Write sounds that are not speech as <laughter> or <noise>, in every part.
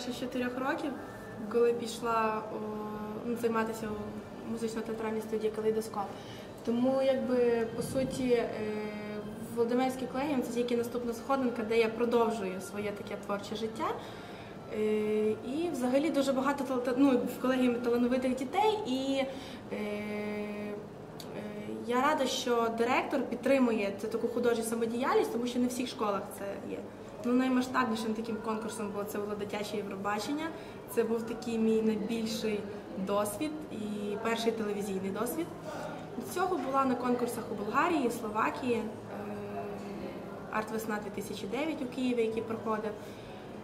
ще 4 років, коли пішла о, ну, займатися у музично-театральній студії Калейдоскоп. Тому, якби по суті, е, Володимирський колегіум це тільки наступна сходинка, де я продовжую своє таке творче життя. Е, І взагалі дуже багато ну, в колегіумі талановитих дітей. І е, я рада, що директор підтримує цю таку художню самодіяльність, тому що не в всіх школах це є. Ну, наймасштабнішим таким конкурсом було це було дитяче Євробачення. Це був такий мій найбільший досвід і перший телевізійний досвід. До цього була на конкурсах у Болгарії, Словакії, е, Арт-весна 2009 у Києві, який проходив.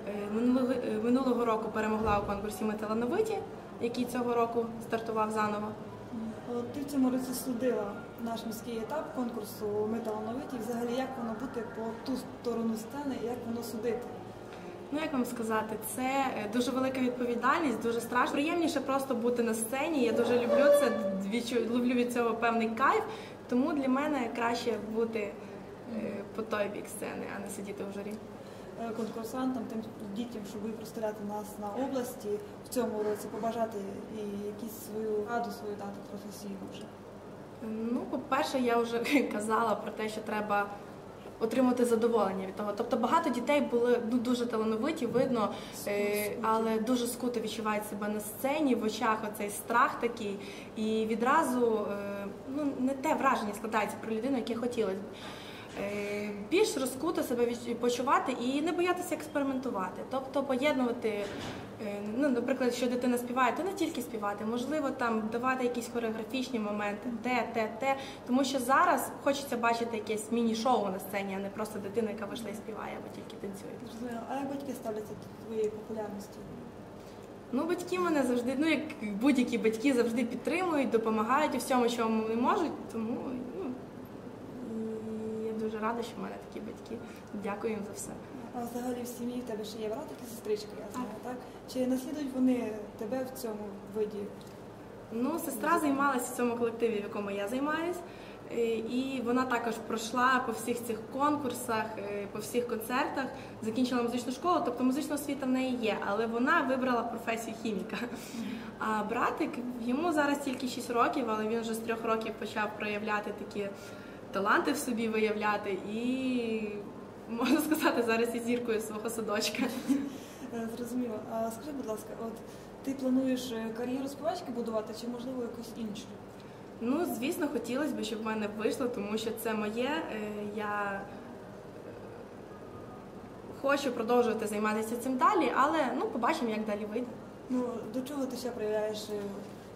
Е, Минулого, е, минулого року перемогла у конкурсі Ми талановиті, який цього року стартував заново. От ти в цьому році судила наш міський етап конкурсу Ми талановиті. І Взагалі, як воно бути по ту сторону сцени і як воно судити? Ну як вам сказати, це е, дуже велика відповідальність, дуже страшно. Приємніше просто бути на сцені. Я дуже люблю це, ловлю від цього певний кайф. Тому для мене краще бути е, по той бік сцени, а не сидіти в журі. Е, конкурсантам, тим дітям, щоб ви представляти нас на області в цьому році, побажати і якісь свою раду свою дати професійну вже. Ну, по-перше, я вже <laughs> казала про те, що треба отримати задоволення від того. Тобто багато дітей були ну, дуже талановиті, видно, е, але дуже скуто відчувають себе на сцені, в очах оцей страх такий, і відразу е, ну, не те враження складається про людину, яке хотілося б. Е, Більш розкуто себе почувати і не боятися експериментувати, тобто поєднувати, е, ну, наприклад, що дитина співає, то не тільки співати, можливо, там давати якісь хореографічні моменти, те, те, те. Тому що зараз хочеться бачити якесь міні-шоу на сцені, а не просто дитина, яка вийшла і співає або тільки танцює. А як батьки ставляться до твоєї популярності? Ну, батьки мене завжди, ну як будь-які батьки завжди підтримують, допомагають у всьому, чому вони можуть. Тому дуже рада, що в мене такі батьки. Дякую їм за все. А взагалі в сім'ї в тебе ще є братики і сестрички, я знаю, так? Чи наслідують вони тебе в цьому виді? Ну, сестра займалася в цьому колективі, в якому я займаюсь. Е, І вона також пройшла по всіх цих конкурсах, е, по всіх концертах, закінчила музичну школу, тобто музична освіта в неї є, але вона вибрала професію хіміка. А братик йому зараз тільки 6 років, але він вже з трьох років почав проявляти такі таланти в собі виявляти і можна сказати, зараз і зіркою свого садочка. Е, Зрозуміло. А скажи, будь ласка, от ти плануєш е, кар'єру співачки будувати чи можливо якусь іншу? Ну, звісно, хотілося б, щоб в мене вийшло, тому що це моє. Е, Я хочу продовжувати займатися цим далі, але ну, побачимо, як далі вийде. Ну до чого ти ще проявляєш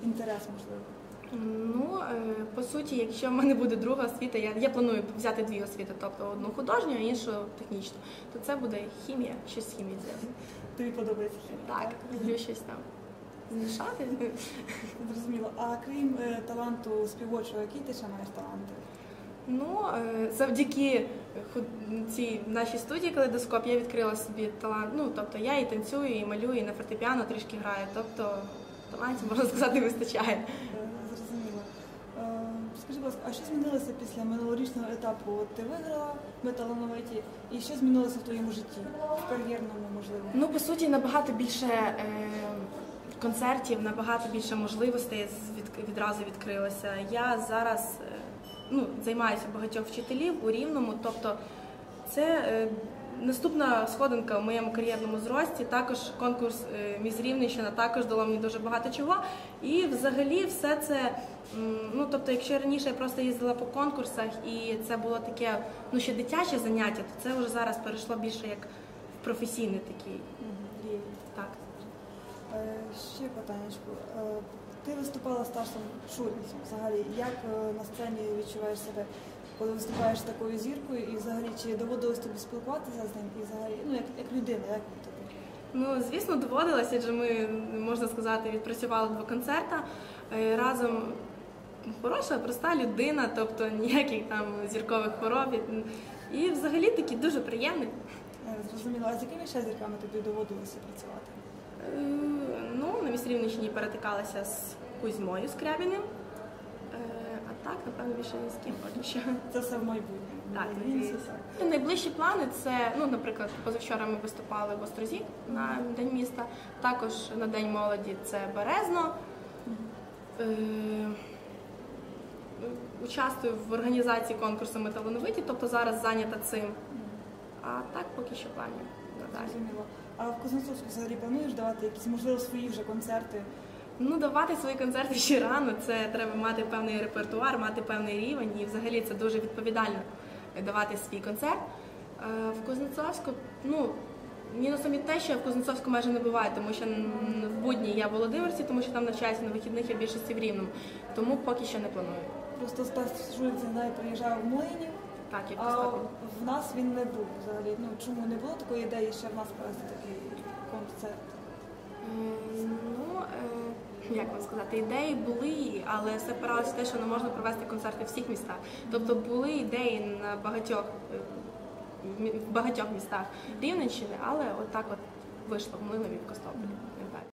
інтерес, можливо? Ну, е, по суті, якщо в мене буде друга освіта, я, я планую взяти дві освіти, тобто одну художню, а іншу технічну, то це буде хімія, щось з хімії зв'язане. Тобі подобається хімія? Так, люблю щось там змішати. Зрозуміло. А крім е, таланту співочого, який ти ще маєш таланти? Ну, е, завдяки цій нашій студії калейдоскоп я відкрила собі талант. Ну, тобто я і танцюю, і малюю, і на фортепіано трішки граю. Тобто талантів, можна сказати, вистачає. Зрозуміло. Е, Скажи, будь ласка, а що змінилося після минулорічного етапу? От ти виграла ми талановиті, і що змінилося в твоєму житті? В кар'єрному, можливо? Ну, по суті, набагато більше е, концертів, набагато більше можливостей від, відразу відкрилося. Я зараз е, ну, займаюся багатьох вчителів у рівному, тобто це наступна сходинка в моєму кар'єрному зрості. Також конкурс е, Міс Рівненщина також дало мені дуже багато чого. І взагалі все це. Ну, тобто, якщо раніше я просто їздила по конкурсах і це було таке ну, ще дитяче заняття, то це вже зараз перейшло більше як в професійний такий. Так. Е, Ще питаннячко. Е, Ти виступала старшим шурницем. Взагалі, як на сцені відчуваєш себе, коли виступаєш з такою зіркою, і взагалі чи доводилось тобі спілкуватися з ним? І взагалі, ну як, як людина, як він тобі? Ну, звісно, доводилося, адже ми, можна сказати, відпрацювали два концерти. Е, Разом хороша, проста людина, тобто ніяких там зіркових хвороб. І взагалі такий дуже приємний. Е, Зрозуміло, а з якими ще зірками тобі доводилося працювати? Е, Ну, на міс Рівненщині перетикалася з Кузьмою Скрябіним. Так, напевно, більше ні з ким поки що. Це все в майбутньому. Так, надіюся. це- Найближчі плани це, ну, наприклад, позавчора ми виступали в Острозі на День міста, також на День молоді це Березно. Е, Участвую в організації конкурсу «Ми талановиті, тобто зараз зайнята цим. А так поки що планів. Зрозуміло. А в Кузнецовську взагалі плануєш давати якісь, можливо, свої вже концерти? Ну, давати свої концерти ще рано. Це треба мати певний репертуар, мати певний рівень, і взагалі це дуже відповідально давати свій концерт. Е, В Кузнецовську, ну. Мінусом є те, що я в Кузнецовську майже не буваю, тому що в будні я в Володимирці, тому що там навчаюся на вихідних я більшості в Рівному. Тому поки що не планую. Просто Стас Шуліць знає, приїжджав в Млинів, Так, як а в нас він не був взагалі. Ну чому не було такої ідеї ще в нас провести такий концерт? Е, Ну, е, як вам сказати, ідеї були, але все опиралося те, що не можна провести концерти в всіх містах. Тобто були ідеї на багатьох, в багатьох містах Рівненщини, але отак от вийшло в Милові в Костополі.